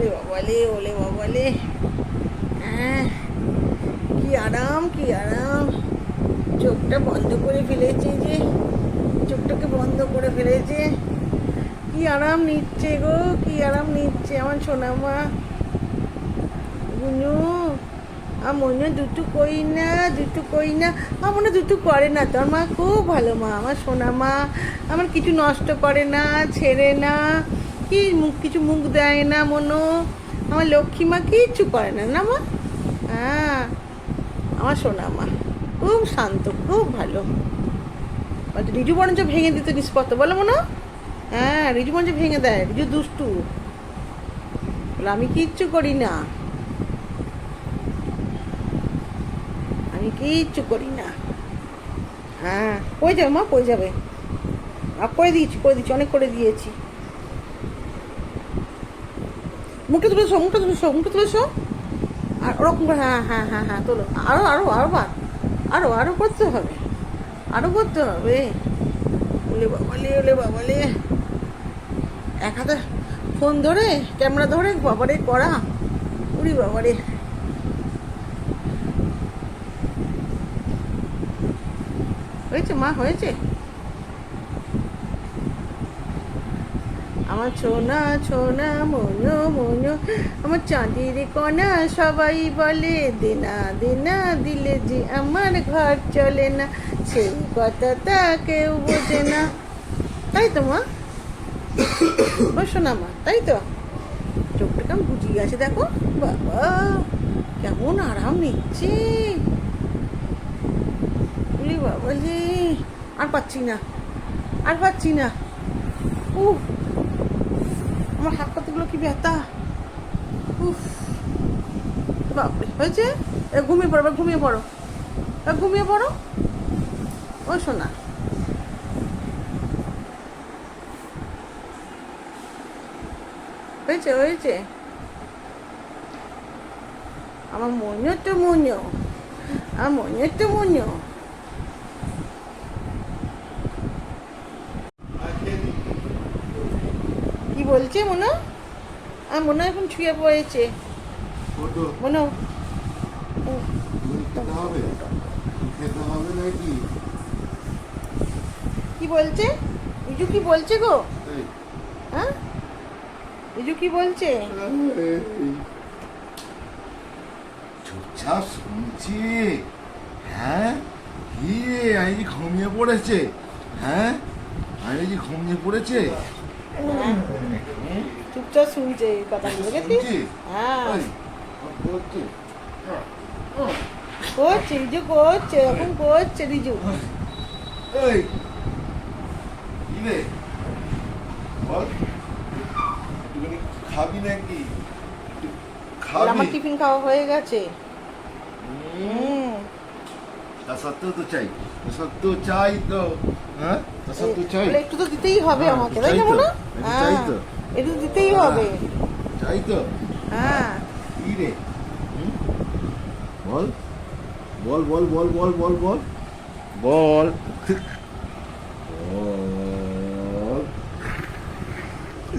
ওলে বাবালে ওলে বাবালে হ্যাঁ কি আরাম কি আরাম। চোখটা বন্ধ করে ফেলেছে যে। চোখটাকে বন্ধ করে ফেলেছে। কি আরাম নিচ্ছে গো, কি আরাম নিচ্ছে আমার সোনামা। গুনু আমার মনে দুটো কই না, দুটো কই না। আমার মনে দুটো করে না তোর মা খুব ভালো মা, আমার সোনা মা আমার কিছু নষ্ট করে না, ছেড়ে না। কি মুখ, কিছু মুখ দেয় না মনো। আমার লক্ষ্মী মা কিচ্ছু করে না না মা? হ্যাঁ আমার সোনা মা, খুব শান্ত, খুব ভালো। রিজু বরঞ্চ ভেঙে দিত জিনিসপত্র বলো মনো। হ্যাঁ রিজু বরঞ্চ ভেঙে দেয়, রিজু দুষ্টু। বলে, আমি কিচ্ছু করি না। আমি কিচ্ছু করি না। হ্যাঁ কই যাবে মা? কই যাবে? আর করে দিয়েছি করে দিয়েছি, অনেক করে দিয়েছি। মুখটা তুলে শো, মুখটা তুলে শো, মুখটা তুলে শো। আর ওরকম করে হ্যাঁ হ্যাঁ হ্যাঁ হ্যাঁ তোলো। আরও আরও আরও বার আরও আরও করতে হবে। আরও করতে হবে। ওলে বাবালে ওলে বাবালে এক হাতে ফোন ধরে, ক্যামেরা ধরে বাবারে করা উড়ি বাবারে হয়েছে মা, হয়েছে? আমার ছোনা ছোনা মনো মনো। আমার চাঁদির কণা সবাই বলে, দেনা দেনা, দিলে যে আমার ঘর চলে না। সেই কথাটা কেউ বোঝে না। তাই তো, মা? ও শোনা মা, তাই তো? চোখটা কেমন বুঝিয়ে আছে দেখো। বাবা, কেমন আরাম নিচ্ছে। বাবা রে আর পাচ্ছি না, আর পাচ্ছি না। উফ আমার হাত পাতগুলো কি ব্যথা? উফ, বাপরে, হয়েছে? ঘুমিয়ে পড়ো ঘুমিয়ে পড়ো। ঘুমিয়ে পড়ো। ও শোনা হয়েছে হয়েছে। আমার মনে তো মনে আমার মনে তো মনে কি বলছে মনে আমার মনে হয় এখন ছুঁয়ে পড়েছে। মনে কি বলছে? ইজু কি বলছে গো? হ্যাঁ? ইজু কি বলছে। চুপচাপ শুনছি। হ্যাঁ? কি আমি কি ঘুমিয়ে পড়েছে। হ্যাঁ? আমি কি ঘুমিয়ে পড়েছে। হ্যাঁ, চুপচাপ শুনছে এই কথা হ্যাঁ করছে রিজু করছে এরকম করছে রিজু খাবি নাকি আমার টিফিন খাওয়া হয়ে গেছে তা সত্ত্বেও তো চাই সত্ত্বেও চাই তো হ্যাঁ তা সত্ত্বেও একটু তো দিতেই হবে আমাকে তাই না তো একটু দিতেই হ্যাঁ। হবে চাই তো। হ্যাঁ। কি রে? বল। বল বল বল বল বল বল। বল।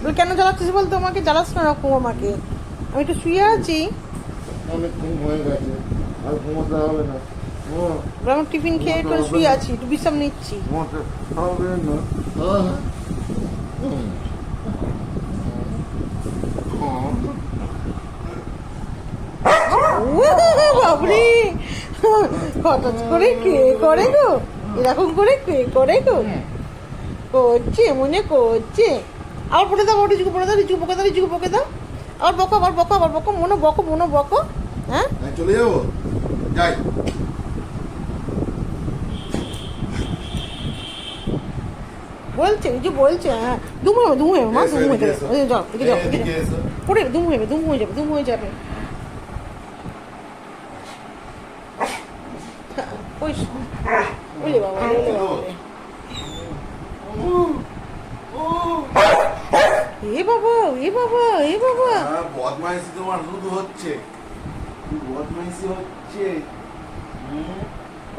তুই কেন জ্বালাচ্ছিস বলতো আমাকে জ্বালাস না রকম আমাকে। আমি একটু শুয়ে আছি। অনেক ঘুম হয়ে গেছে। আর ঘুমোতে হবে না। আমার টিফিন খেয়ে একটু শুয়ে আছি একটু বিশ্রাম নিচ্ছি। ঘুমোতে হবে না আহ। হুম। হুম। উহ, বাবরে হঠাৎ করে কে করে গো? এরকম করে কে করে গো? করছে মনে করছে। আবার পড়ে দাও ওটা পড়ে দাও রিচু বকে দাও রিচু বকে দাও। আবার বকো আবার বকো আবার বকো মনে বকো মনে বকো হ্যাঁ? আমি চলে যাব। যাই। বলছে রিচু বলছে হ্যাঁ। দুম হবে দুম হবে মা দুম হয়ে যাবে। ওই যাও যাও। পড়ে দুম হয়ে যাবে দুম হয়ে যাবে দুম হয়ে যাবে ওই ওলে বাবা ওলে বাবা ওলে। এ বাবা এ বাবা এ বাবা। বদমাইশি তোমার শুধু হচ্ছে। বদমাইশি হচ্ছে?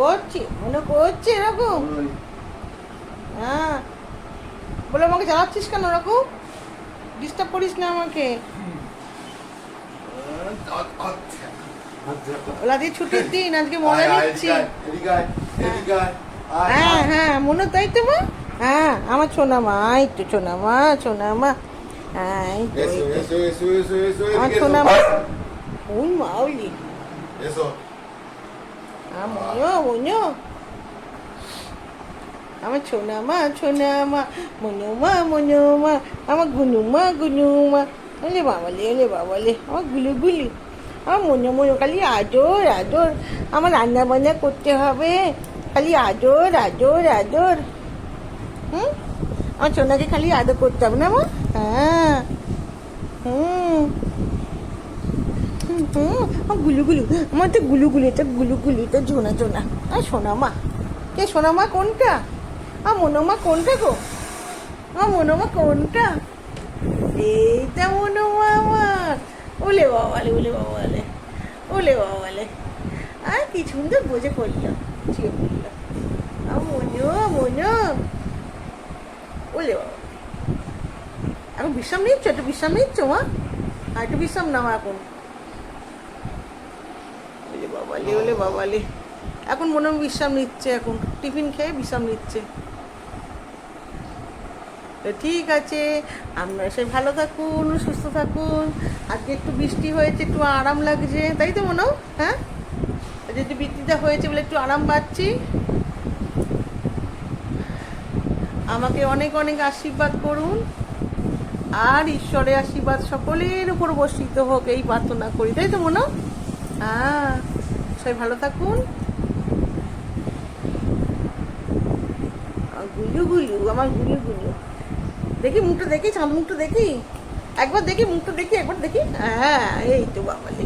করছি মনে করছে এরকম। হ্যাঁ। বলে আমাকে জ্বালাচ্ছিস কেন ওরকম ডিস্টার্ব করিস না আমাকে। ওলা দিয়ে ছুটির দিন আজকে মজা নিচ্ছি। হ্যাঁ হ্যাঁ মনে তাই তো মা? হ্যাঁ আমার ছোনা মা এই তো সোনা মা ছোনা মা হ্যাঁ এসো, এসো, আমার এদিকে সোনা এসো। মা ওই মা ওলি এসো। হ্যাঁ মনো মনো আমার সোনা মা সোনা মা মনো মা মনো মা আমার গুনু মা গুনু মা ওলে বাবালে ওলে বাবালে আমার গুলু গুলি আমার মনে মনে খালি আদর আদর আমার রান্না বান্না করতে হবে খালি আদর আদর আদর হুম আমার সোনাকে খালি আদর করতে হবে না মা? হ্যাঁ। হুম। হুম, গুলু গুলু আমার তো গুলু গুলু তো গুলু গুলু তো জোনা জোনা আর সোনা মা কে সোনা মা কোনটা? আর মনোমা কোনটা গো? আমার মনোমা কোনটা? এইটা মনোমা আমার। ওলে বাবালে ওলে বাবালে ওলে বাবালে। আর কি সুন্দর বোঝে পড়ল। আর মনো মনো ওলে বাবা। এখন বিশ্রাম নিচ্ছ, একটু বিশ্রাম নিচ্ছ, মা? আর একটু বিশ্রাম নাও এখন। ওলে বাবালে ওলে বাবালে। এখন মনে হয় বিশ্রাম নিচ্ছে এখন। টিফিন খেয়ে বিশ্রাম নিচ্ছে। তো ঠিক আছে আপনারা সে ভালো থাকুন, সুস্থ থাকুন। আজকে একটু বৃষ্টি হয়েছে, একটু আরাম লাগছে। তাই তো মনে? হয়? যদি বৃষ্টিটা হয়েছে বলে একটু আরাম পাচ্ছি। আমাকে অনেক অনেক আশীর্বাদ করুন। আর ঈশ্বরের আশীর্বাদ সকলের উপর বর্ষিত হোক, এই প্রার্থনা করি। তাই তো, মনে? হয়? সবাই ভালো থাকুন। গুলু গুলু, আমার গুলু গুলু। দেখি মুখটা দেখি, চাঁদ মুখটা দেখি। একবার দেখি, মুখটা দেখি, একবার দেখি। হ্যাঁ এই তো বাবালে